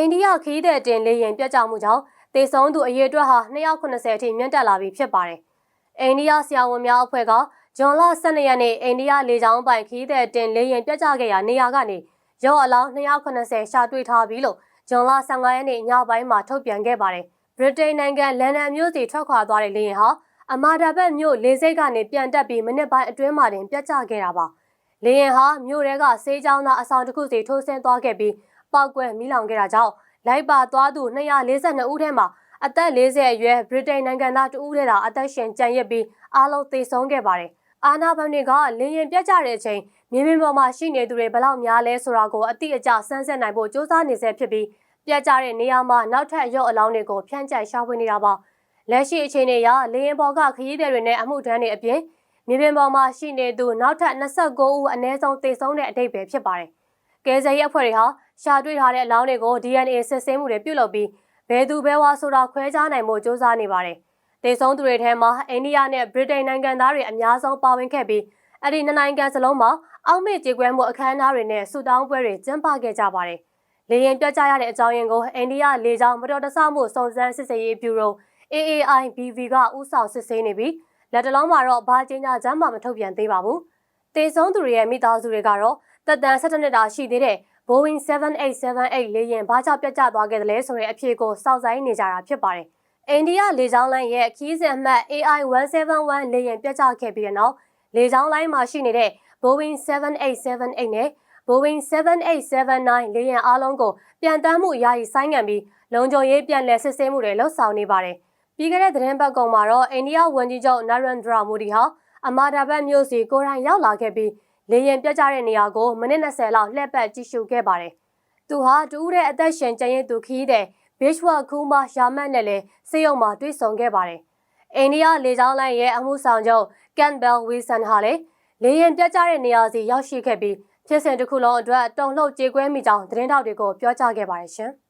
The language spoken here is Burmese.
အိန္ဒိယခရီးသည်တင်လေယာဉ်ပြတ်ကျမှုကြောင့်တေဆုံးသူအရေအတွက်ဟာ290အထိမြင့်တက်လာပြီဖြစ်ပါတယ်။အိန္ဒိယဆရာဝန်များအဖွဲ့ကဂျွန်လ12ရက်နေ့အိန္ဒိယလေကြောင်းပိုင်ခရီးသည်တင်လေယာဉ်ပြတ်ကျခဲ့ရာနေရာကနေရော့အလောင်း290ရှာတွေ့ထားပြီလို့ဂျွန်လ15ရက်နေ့ညပိုင်းမှာထုတ်ပြန်ခဲ့ပါတယ်။ဗြိတိန်နိုင်ငံလန်ဒန်မြို့စီထွက်ခွာသွားတဲ့လေယာဉ်ဟာအမာဒါဘတ်မြို့လေဆိပ်ကနေပြန်တက်ပြီးမိနစ်ပိုင်းအတွင်းမှာတင်ပြတ်ကျခဲ့တာပါ။လေယာဉ်ဟာမြို့ထဲကဆေးကျောင်းသားအဆောင်တစ်ခုစီထိုးဆင်းသွားခဲ့ပြီး ပောက်ကွဲမိလောင်ခဲ့တာကြောင့်လိုက်ပါသွားသူ242ဦးထဲမှာအသက်40အရွယ်ဗြိတိန်နိုင်ငံသားတဦးထဲသာအသက်ရှင်ကျန်ရစ်ပြီးအားလုံးသေဆုံးခဲ့ပါတယ်။အာနာဘန်တွေကလင်းရင်ပြတ်ကြတဲ့အချိန်မြေပြင်ပေါ်မှာရှိနေသူတွေဘယ်လောက်များလဲဆိုတာကိုအတိအကျစမ်းစစ်နိုင်ဖို့စ조사နေဆဲဖြစ်ပြီးပြတ်ကြတဲ့နေရာမှာနောက်ထပ်ရုပ်အလောင်းတွေကိုဖြန့်ကျက်ရှာဖွေနေတာပါ။လက်ရှိအခြေအနေအရလင်းရင်ပေါ်ကခရီးသည်တွေနဲ့အမှုထမ်းတွေအပြင်မြေပြင်ပေါ်မှာရှိနေသူနောက်ထပ်29ဦးအနည်းဆုံးသေဆုံးတဲ့အထိပ်ပဲဖြစ်ပါတယ်။ ကဲဆယ်ရအဖွဲ့တွေဟာရှာတွေ့ထားတဲ့အလောင်းတွေကို DNA စစ်ဆေးမှုတွေပြုလုပ်ပြီးဘယ်သူဘဲဝါဆိုတာခွဲခြားနိုင်ဖို့စ조사နေပါတယ်။ဒေဆုံးသူတွေထဲမှာအိန္ဒိယနဲ့ဗြိတိန်နိုင်ငံသားတွေအများဆုံးပါဝင်ခဲ့ပြီးအဲ့ဒီနှစ်နိုင်ငံစလုံးမှာအောက်မေ့ကြေကွဲမှုအခမ်းအနားတွေနဲ့ဆူတောင်းပွဲတွေကျင်းပခဲ့ကြပါတယ်။လေရင်ပြတ်ကျရတဲ့အကြောင်းရင်းကိုအိန္ဒိယလေကြောင်းမတော်တဆမှုစုံစမ်းစစ်ဆေးရေးဘျူရို AAIBV ကဥဆောင်စစ်ဆေးနေပြီးလက်တလုံးမှာတော့ဘာကျင်းညာချမ်းမှမထုတ်ပြန်သေးပါဘူး။တေဆုံးသူတွေရဲ့မိသားစုတွေကတော့ တက်တန်17နှစ်တာရှိသေးတဲ့ Boeing 7878လေယာဉ်ဘာကြောင့်ပြတ်ကျသွားခဲ့သလဲဆိုတဲ့အဖြေကိုစောင့်ဆိုင်နေကြတာဖြစ်ပါတယ်။အိန္ဒိယလေကြောင်းလိုင်းရဲ့ခီးစဉ်အမှတ် AI 171လေယာဉ်ပြတ်ကျခဲ့ပြီးတဲ့နောက်လေကြောင်းလိုင်းမှာရှိနေတဲ့ Boeing 7878နဲ့ Boeing 7879လေယာဉ်အားလုံးကိုပြန်တမ်းမှုယာယီဆိုင်းငံ့ပြီးလုံခြုံရေးပြန်လည်စစ်ဆေးမှုတွေလှုပ်ဆောင်နေပါတယ်။ပြီးခဲ့တဲ့သတင်းပတ်ကုံမှာတော့အိန္ဒိယဝန်ကြီးချုပ်နရန်ဒရာမိုဒီဟာအမာဒါဘတ်မြို့စီကိုရိုင်းရောက်လာခဲ့ပြီး လေရင်ပြတ်ကျတဲ့နေရာကိုမိနစ်20လောက်လှည့်ပတ်ကြည့်ရှုခဲ့ပါတယ်။သူဟာတူးတဲ့အသက်ရှင်ကျန်ရစ်သူခီးတဲ့ဘေးရှ်ဝါခူမာရှာမတ်နဲ့လည်းစေယုံမှာတွေ့ဆုံခဲ့ပါတယ်။အိန္ဒိယလေကြောင်းလိုင်းရဲ့အမှုဆောင်ချုပ်ကန်ဘယ်ဝီဆန်ဟာလည်းလေရင်ပြတ်ကျတဲ့နေရာစီရောက်ရှိခဲ့ပြီးဖြစ်စဉ်တစ်ခုလုံးအတွက်တုံ့လှုပ်ကြေကွဲမိကြောင်းသတင်းတောက်တွေကိုပြောကြားခဲ့ပါတယ်ရှင်။